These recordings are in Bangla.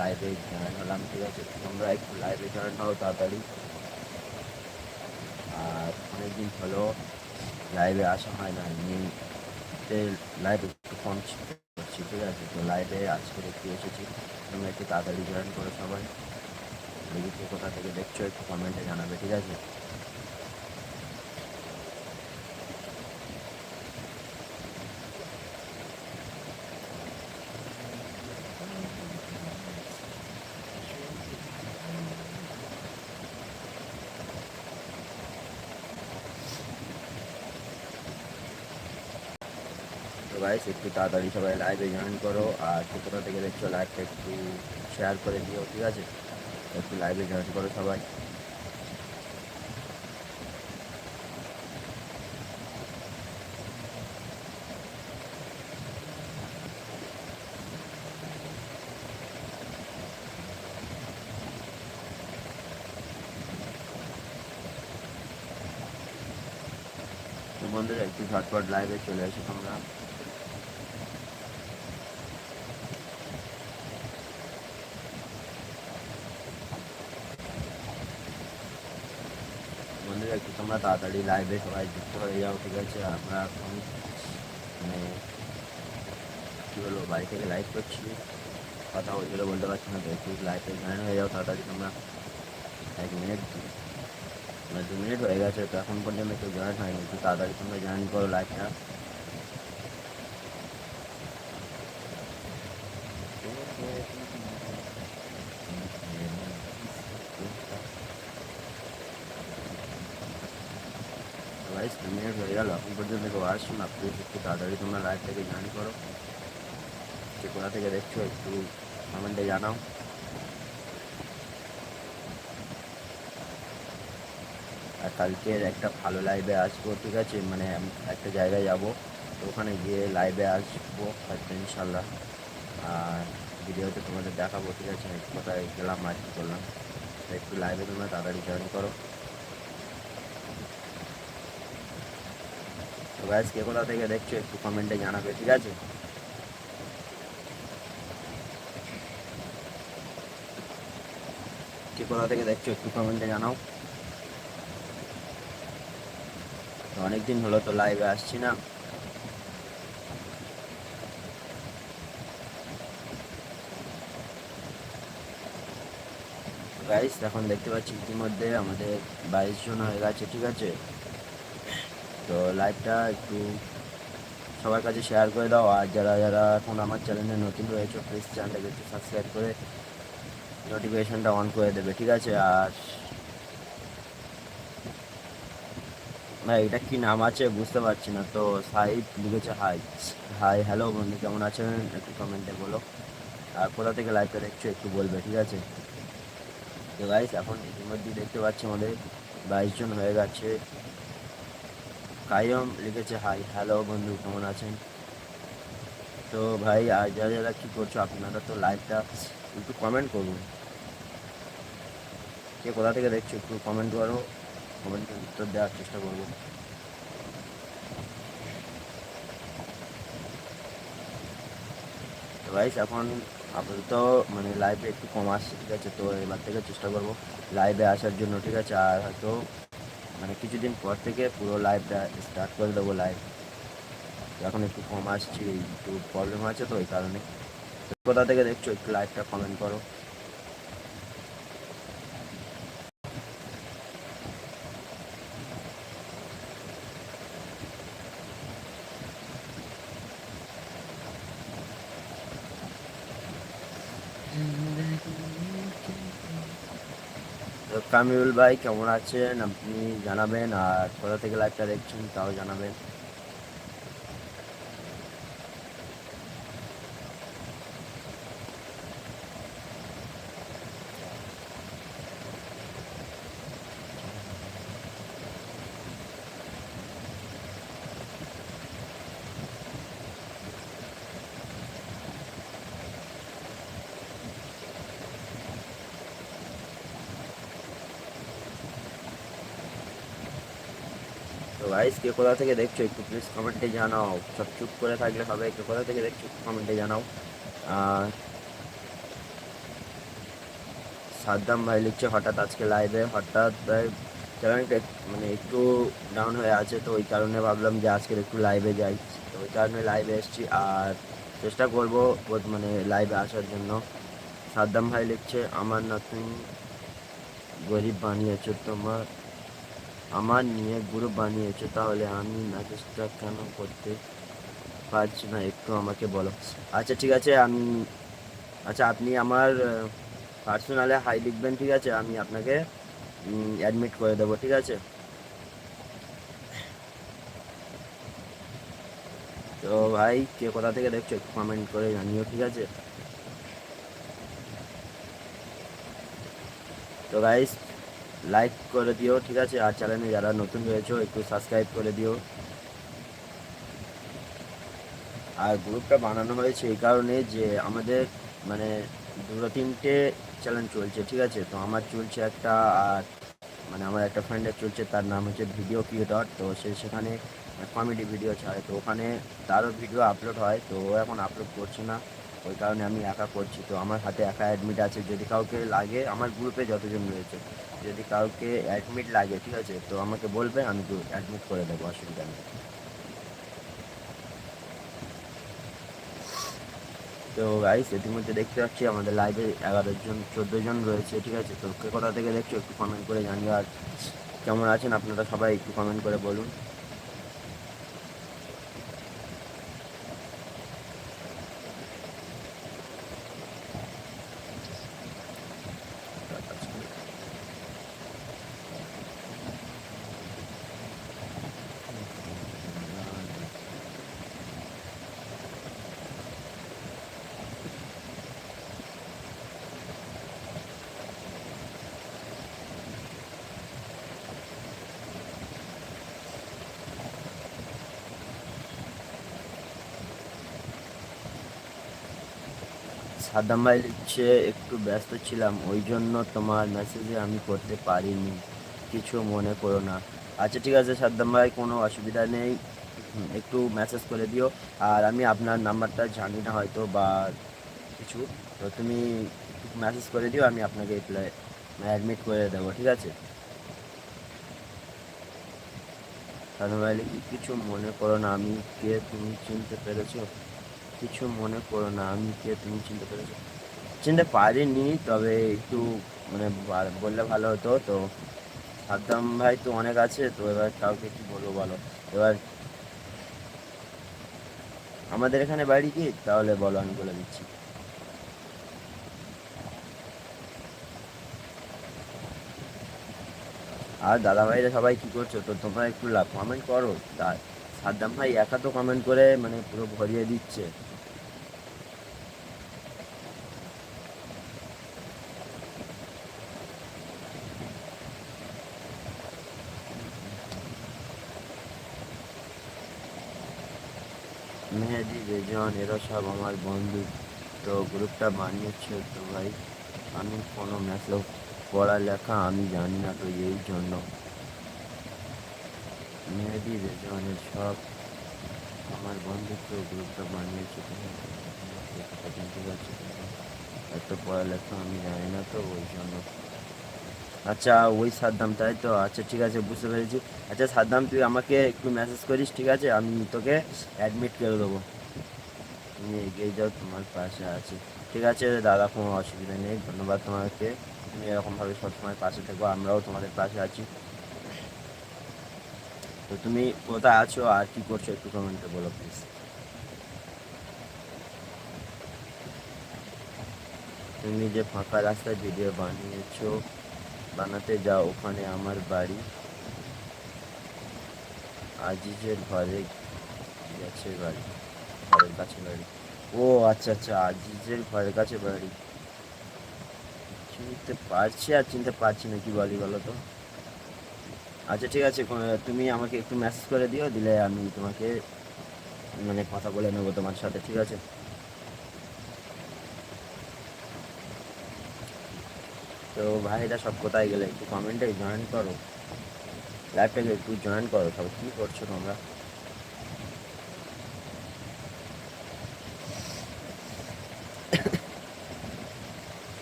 লাইভে জয়েন হলাম ঠিক আছে? তোমরা একটু লাইভে জয়েন হও তাড়াতাড়ি। আর অনেকদিন হলো লাইভে আসা হয় না এমনিতে লাইভ একটু কম করছি, ঠিক আছে? তো লাইভে আজকে একটু এসেছি। তোমরা একটু তাড়াতাড়ি জয়েন করো সবাই। কোথা থেকে দেখছ, একটু কমেন্টে জানাবে, ঠিক আছে তো গাইস একটু তাড়াতাড়ি সবাই লাইভে জয়েন করো আর কোথা থেকে দেখছ লাইভটা একটু শেয়ার করে দিও, ঠিক আছে? একটু লাইভে জয়েন করো সবাই। বন্ধুরা, একটু ঝটপট লাইভে চলে এসো তোমরা বন্ধুরা একটু তোমরা তাড়াতাড়ি লাইভে সবাই যুক্ত হয়ে যাও ঠিক আছে আমরা এখন মানে কী বলব বাড়ি থেকে লাইভ করছি কথা ওইগুলো বলতে পারছি না তো একটু লাইভে জয়েন হয়ে যাও তাড়াতাড়ি তোমরা এক মিনিট মানে দু মিনিট হয়ে গেছে তো এখন পর্যন্ত কেউ জয়েন হয়নি একটু তাড়াতাড়ি তোমরা জয়েন করো লাইভটা দু মিনিট হয়ে গেল এখন পর্যন্ত কেউ আসছো না প্লিজ একটু তাড়াতাড়ি তোমরা থেকে জয়েন করো যে কোথা থেকে দেখছ একটু কমেন্টে জানাও আর কালকের একটা ভালো লাইভে আসব, ঠিক আছে? মানে একটা জায়গায় যাব ওখানে গিয়ে লাইভে আসব, হয়তো ইনশাল্লাহ আর ভিডিওতে তোমাদের দেখাবো, ঠিক আছে? কোথায় গেলাম, আর কি করলাম। একটু লাইভে তোমরা তাড়াতাড়ি জয়েন করো। গাইজ কে কোথা থেকে দেখছ একটু কমেন্টে জানাবে, ঠিক আছে? কে কোথা থেকে দেখছ একটু কমেন্টে জানাও। অনেকদিন হলো তো লাইভে আসছি না। গাইস এখন দেখতে পাচ্ছি ইতিমধ্যে আমাদের বাইশ জন হয়ে গেছে, ঠিক আছে? তো লাইভটা একটু সবার কাছে শেয়ার করে দাও। আর যারা যারা এখন আমার চ্যানেলে নতুন রয়েছে প্লিজ চ্যানেলটাকে একটু সাবস্ক্রাইব করে নোটিফিকেশনটা অন করে দেবে, ঠিক আছে? আর না এটা কি নাম আছে? বুঝতে পারছি না। তো সাইড লিখেছে হাই হাই হ্যালো বন্ধু, কেমন আছেন? একটু কমেন্টে বলো। আর কোথা থেকে লাইভটা দেখছ একটু বলবে, ঠিক আছে? তো গাইস এখন ইতিমধ্যেই দেখতে পাচ্ছি আমাদের বাইশ জন হয়ে গেছে। কায়ম লিখেছে, হাই, হ্যালো বন্ধু, কেমন আছেন? তো ভাই, আর যারা যারা কী করছ, আপনারা তো লাইভটা একটু কমেন্ট করুন। কে কোথা থেকে দেখছ, একটু কমেন্ট করো। কমেন্টের উত্তর দেওয়ার চেষ্টা করব। তো গাইস এখন আপাতত মানে লাইভে একটু কম আসছে, ঠিক আছে? তো এবার থেকে চেষ্টা করব লাইভে আসার জন্য, ঠিক আছে? আর হয়তো মানে কিছুদিন পর থেকে পুরো লাইভটা স্টার্ট করে দেবো লাইভ এখন একটু কম আসছি, একটু প্রবলেম আছে তো ওই কারণে। কোথা থেকে দেখছ একটু লাইভটা কমেন্ট করো। কামিউল ভাই কেমন আছেন? আপনি জানাবেন আর কোথা থেকে লাইভটা দেখছেন তাও জানাবেন তো গাইস কে কোথা থেকে দেখছ একটু প্লিজ কমেন্টে জানাও। সব চুপ করে থাকলে হবে, কে কোথা থেকে দেখছ কমেন্টে জানাও। আর সাদ্দাম ভাই লিখছে, হঠাৎ আজকে লাইভে হঠাৎ চ্যানেলটা মানে একটু ডাউন হয়ে আছে, তো ওই কারণে ভাবলাম যে আজকের একটু লাইভে যাই। তো ওই কারণে লাইভে এসেছি। আর চেষ্টা করব মানে লাইভে আসার জন্য। সাদ্দাম ভাই লিখছে, আমার না তুমি গরিব বানিয়েছো তোমার আমার নিয়ে গ্রুপ বানিয়েছো, তাহলে আমি মেসেজটা কেন করতে পারছি না, একটু আমাকে বলো। আচ্ছা ঠিক আছে, আমি আচ্ছা আপনি আমার পার্সোনালে হাই লিখবেন, ঠিক আছে? আমি আপনাকে অ্যাডমিট করে দেবো, ঠিক আছে? তো ভাই, কে কোথা থেকে দেখছ, একটু কমেন্ট করে জানিও, ঠিক আছে? তো গাইস লাইক করে দিও, ঠিক আছে? আর চ্যানেলে যারা নতুন রয়েছে, একটু সাবস্ক্রাইব করে দিও। আর গ্রুপটা বানানো হয়েছে এই কারণে যে আমাদের মানে দুটো তিনটে চ্যালেঞ্জ চলছে, ঠিক আছে? তো আমার চলছে একটা আর মানে আমার একটা ফ্রেন্ডের চলছে, তার নাম হচ্ছে ভিডিও ক্রিয়েটর। তো সে সেখানে কমেডি ভিডিও ছাড়ে। তো ওখানে তারও ভিডিও আপলোড হয়, তো ও এখন আপলোড করছে না। ওই কারণে আমি একা করছি। তো আমার হাতে একা অ্যাডমিট আছে। যদি কাউকে লাগে, আমার গ্রুপে যতজন রয়েছে, যদি কাউকে অ্যাডমিট লাগে, ঠিক আছে? তো আমাকে বলবে, আমি অ্যাডমিট করে দেবো, অসুবিধা নেই। তো গাইস ইতিমধ্যে দেখতে পাচ্ছি আমাদের লাইভে এগারো জন, চোদ্দ জন রয়েছে, ঠিক আছে? তো কে কোথা থেকে দেখছ একটু কমেন্ট করে জানিও। আর কেমন আছেন আপনারা সবাই, একটু কমেন্ট করে বলুন। সাদ্দাম ভাই লিখছে একটু ব্যস্ত ছিলাম, ওই জন্য তোমার মেসেজে আমি করতে পারিনি। কিছু মনে করো না। আচ্ছা ঠিক আছে সাদ্দাম ভাই, কোনো অসুবিধা নেই। একটু মেসেজ করে দিও। আর আমি আপনার নাম্বারটা জানি না হয়তো বা কিছু। তো তুমি মেসেজ করে দিও, আমি আপনাকে অ্যাডমিট করে দেবো, ঠিক আছে? সাদ্দাম ভাই, কিছু মনে করো না, আমি কে, তুমি চিনতে পেরেছ? কিছু মনে করো না, আমি কে তুমি চিনতে পেরেছ? চিনতে পারিনি, তবে একটু মানে বললে ভালো হতো, তো সাদ্দাম ভাই তো অনেক আছে, তো এবার কাউকে কি বলব বলো? এবার আমাদের এখানে বাড়ি কি? তাহলে বলো, আমি বলে দিচ্ছি। আর দাদা ভাইরা সবাই কি করছ? তো তোমরা একটু কমেন্ট করো। সাদ্দাম ভাই একা তো কমেন্ট করে মানে পুরো ভরিয়ে দিচ্ছে। রেজন এরা সব আমার বন্ধু। তো গ্রুপটা বানিয়েছে তো ভাই, আমি কোনো মেসেজ পড়ালেখা আমি জানি না তো এই জন্য। মেহেদি রেজনের সব আমার বন্ধুত্ব গ্রুপটা বানিয়েছে এত পড়ালেখা আমি জানি না তো ওই জন্য। আচ্ছা ওই সাদ্দাম তাই তো? আচ্ছা ঠিক আছে, বুঝতে পেরেছি। আচ্ছা সাদ্দাম, তুই আমাকে একটু মেসেজ করিস, ঠিক আছে? আমি তোকে অ্যাডমিট করে দেবো। তুমি এগিয়ে যাও, তোমার পাশে আছি। ঠিক আছে দাদা, কোনো অসুবিধা নেই, ধন্যবাদ তোমাকে। তুমি এরকমভাবে সবসময় পাশে থেকো, আমরাও তোমাদের পাশে আছি। তো তুমি কোথায় আছো আর কি করছ একটু কমেন্টে বলো প্লিজ তুমি যে ফাঁকা রাস্তায় ভিডিও বানিয়েছো, বানাতে যাও, ওখানে আমার বাড়ি। আজিজের ঘরে গেছে বাড়ি, ঘরের কাছে বাড়ি। ও আচ্ছা আচ্ছা আজিজের ঘরের কাছে বাড়ি। চিনতে পারছি আর চিনতে পারছি না, কি বলি বলো তো? আচ্ছা ঠিক আছে তুমি আমাকে একটু মেসেজ করে দিও, দিলে আমি তোমাকে মানে কথা বলে নেব তোমার সাথে, ঠিক আছে? তো ভাইরা সব কোথায় গেলে, একটু কমেন্টে জয়েন করো। লাইভটাকে একটু জয়েন করো সব কী করছ তোমরা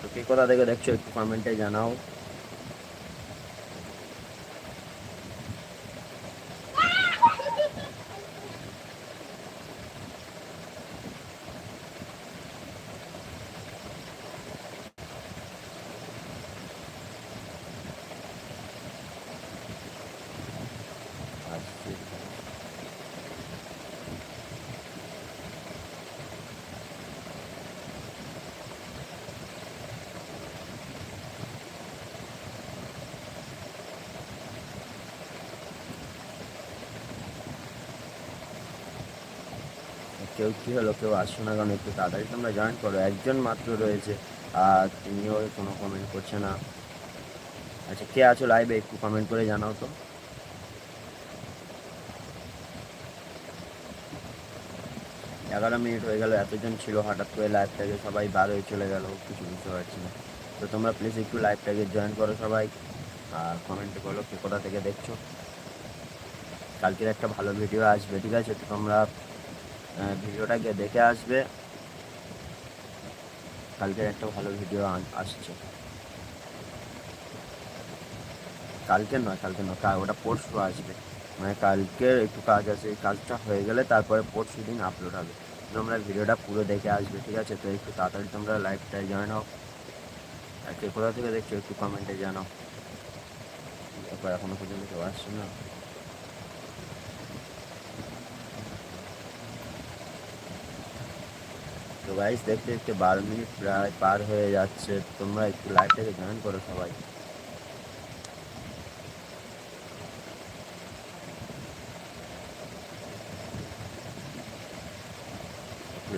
তো কে কে কোথা থেকে দেখছ একটু কমেন্টে জানাও আসছে। কেউ কি হলো, কেউ আসছো না কারণ একটু তাড়াতাড়ি তোমরা জয়েন করো। একজন মাত্র রয়েছে, আর তিনিও কোনো কমেন্ট করছে না। আচ্ছা কে আছো লাইভে একটু কমেন্ট করে জানাও তো। এগারো মিনিট হয়ে গেল, এতজন ছিল, হঠাৎ করে লাইভটাকে সবাই বার হয়ে চলে গেল, কিছু বুঝতে পারছি না। তো তোমরা প্লিজ একটু লাইভটাকে জয়েন করো সবাই, আর কমেন্ট বলো কে কোথা থেকে দেখছ। কালকের একটা ভালো ভিডিও আসবে, ঠিক আছে? তো তোমরা আহ, ভিডিওটাকে দেখে আসবে। কালকের একটা ভালো ভিডিও আসছে। কালকে নয় কালকে নয় ওটা পরশু আসবে। মানে কালকে একটু কাজ আছে এই কাজটা হয়ে গেলে তারপরে পরশু দিন আপলোড হবে। তোমরা ভিডিওটা পুরো দেখে আসবে ঠিক আছে? তো একটু তাড়াতাড়ি তোমরা লাইভটায় জয়েন হও। আর কে কোথা থেকে দেখছ একটু কমেন্টে জানাও। তারপর এখনও পর্যন্ত কেউ আসছে না? গাইস দেখতে দেখতে বারো মিনিট প্রায় পার হয়ে যাচ্ছে। তোমরা একটু লাইভটাকে জয়েন করো সবাই।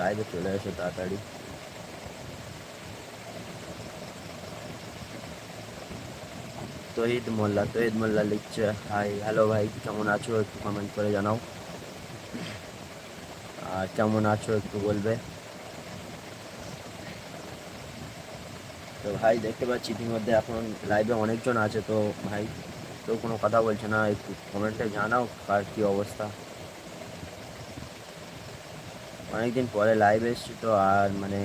লাইভে চলে এসো তাড়াতাড়ি। তহিদ মোল্লা তহিদ মোল্লা লিখছে হাই হ্যালো ভাই, কেমন আছো? একটু কমেন্ট করে জানাও। আর কেমন আছো একটু বলবে। তো ভাই দেখতে পাচ্ছি ইতিমধ্যে এখন লাইভে অনেকজন আছে, তো ভাই কেউ কোনো কথা বলছে না, একটু কমেন্টে জানাও কার কী অবস্থা। অনেকদিন পরে লাইভ এসেছি তো, আর মানে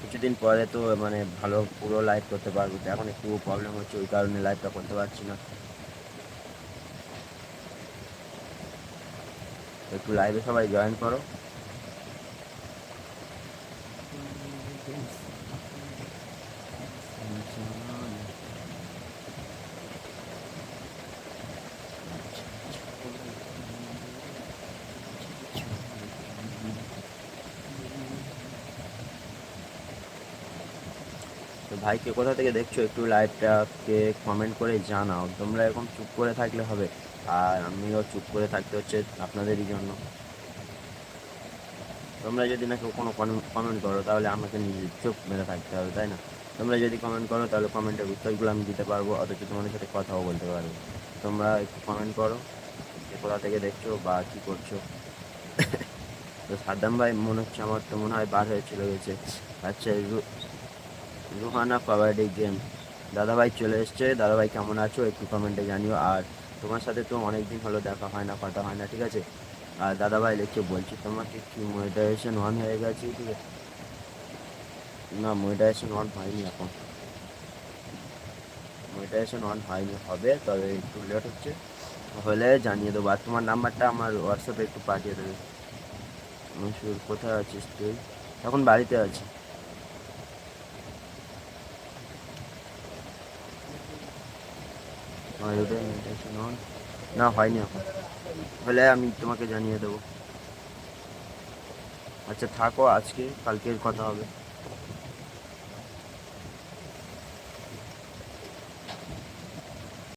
কিছুদিন পরে তো মানে ভালো পুরো লাইভ করতে পারব, তো এখন একটু প্রবলেম হচ্ছে, ওই কারণে লাইভটা করতে পারছি না। একটু লাইভে সবাই জয়েন করো। তো ভাইকে কোথা থেকে দেখছ? একটু লাইভটাকে কমেন্ট করে জানাও। তোমরা এরকম চুপ করে থাকলে হবে। আর আমিও চুপ করে থাকতে হচ্ছে আপনাদেরই জন্য। তোমরা যদি না কেউ কোনো কমেন্ট করো, তাহলে আমাকে নিজে চুপ মেরে থাকতে হবে, তাই না? তোমরা যদি কমেন্ট করো, তাহলে কমেন্টের উত্তরগুলো আমি দিতে পারব, অথচ তোমাদের সাথে কথাও বলতে পারব। তোমরা একটু কমেন্ট করো, যে কোথা থেকে দেখছ বা কী করছ। তো সাদ্দাম ভাই, মনে হচ্ছে আমার তো মনে হয় বার চলে গেছে। আচ্ছা রুহানা কাবাডি গেম। দাদাভাই চলে এসছে। দাদাভাই কেমন আছো? একটু কমেন্টে জানিও। আর তোমার সাথে তো অনেক দিন হলো দেখা হয় না, কথা হয় না, ঠিক আছে? আর দাদাভাই লিখছে বলছি তোমাকে কি মনিটাইজেশন অন হয়ে গেছে, ঠিক আছে? না মনিটাইজেশন অন হয়নি এখন। মনিটাইজেশন অন হয়নি, হবে, তবে একটু লেট হচ্ছে। হলে জানিয়ে দেবো। আর তোমার নাম্বারটা আমার হোয়াটসঅ্যাপে একটু পাঠিয়ে দেবে। কোথায় আছিস তুই? এখন বাড়িতে আছি। আমার ওটাই meditation on। না হয়নি এখন হলে আমি তোমাকে জানিয়ে দেবো আচ্ছা থাকো আজকে কালকের কথা হবে